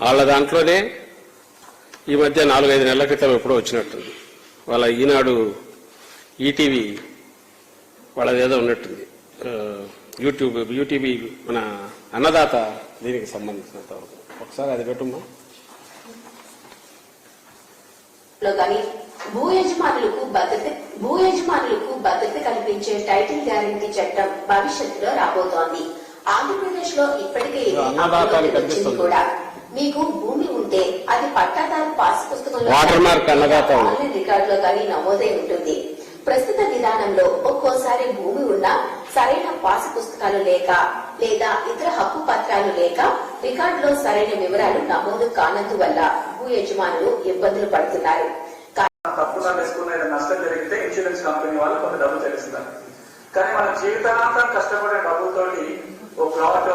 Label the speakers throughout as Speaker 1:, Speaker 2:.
Speaker 1: వాళ్ళ దాంట్లోనే ఈ మధ్య నాలుగైదు నెలల క్రితం ఎప్పుడో వచ్చినట్టుంది. వాళ్ళ ఈనాడు ఈటీవీ వాళ్ళది ఏదో ఉన్నట్టుంది యూట్యూబ్ యూటీవీ మన అన్నదాత దీనికి సంబంధించినంత వరకు. ఒకసారి అది పెట్టుమ్మా
Speaker 2: భూ యజమానులకు భద్రత భూ యజమానులకు భద్రత కల్పించే టైటిల్ గ్యారంటీ చట్టం భవిష్యత్తులో రాబోతోంది. ఆంధ్రప్రదేశ్లో ఇప్పటికే. కూడా. మీకు భూమి ఉంటే అది పట్టాదారు పాస్ పుస్తకంలో రికార్డులో కానీ నమోదై ఉంటుంది. ప్రస్తుత విధానంలో ఒక్కోసారి భూమి ఉన్నా సరైన పాస్ పుస్తకాలు లేక లేదా ఇతర హక్కు పత్రాలు లేక రికార్డులో సరైన వివరాలు నమోదు కానందువల్ల భూ యజమానులు ఇబ్బందులు పడుతున్నారు.
Speaker 3: తప్పుగా వేసుకున్న ఏదైనా నష్టం జరిగితే ఇన్సూరెన్స్ కంపెనీ వాళ్ళు కొంత డబ్బు చెల్లిస్తారు. కానీ మన జీవితాంతం కష్టపడే డబ్బుతోటి ఒక ప్లాట్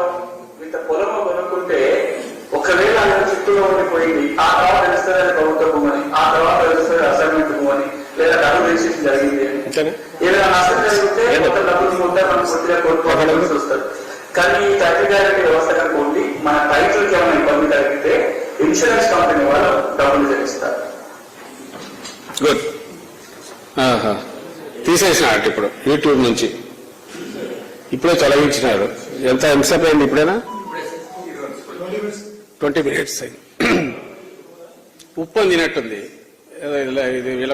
Speaker 3: అది చిట్టులో ఉండిపోయింది ఆ తర్వాత తెలుస్తుంది అది ప్రభుత్వ భూమని ఆ తర్వాత తెలుస్తుంది అసైన్మెంట్ భూమని లేదా డబ్బు రిజిస్ట్రేషన్ జరిగింది అని? ఏదైనా నష్టం జరిగితే కొంత డబ్బులు ఉంటే మనం పూర్తిగా కోరుకోవాల్సి వస్తుంది. కానీ ఈ గ్యారెంటీ వ్యవస్థ కనుక ఉండి మన రైతులకి ఏమైనా ఇబ్బంది కలిగితే ఇన్సూరెన్స్ కంపెనీ వాళ్ళు డబ్బులు చెల్లిస్తారు.
Speaker 1: గుడ్ ఆహా. తీసేసినాడు ఇప్పుడు యూట్యూబ్ నుంచి. ఇప్పుడే తొలగించినాడు ఎంత ఎంతసేపు అయింది ఇప్పుడేనా? ట్వంటీ మినిట్స్ అయింది. ఉప్పు అని ఇలా ఇది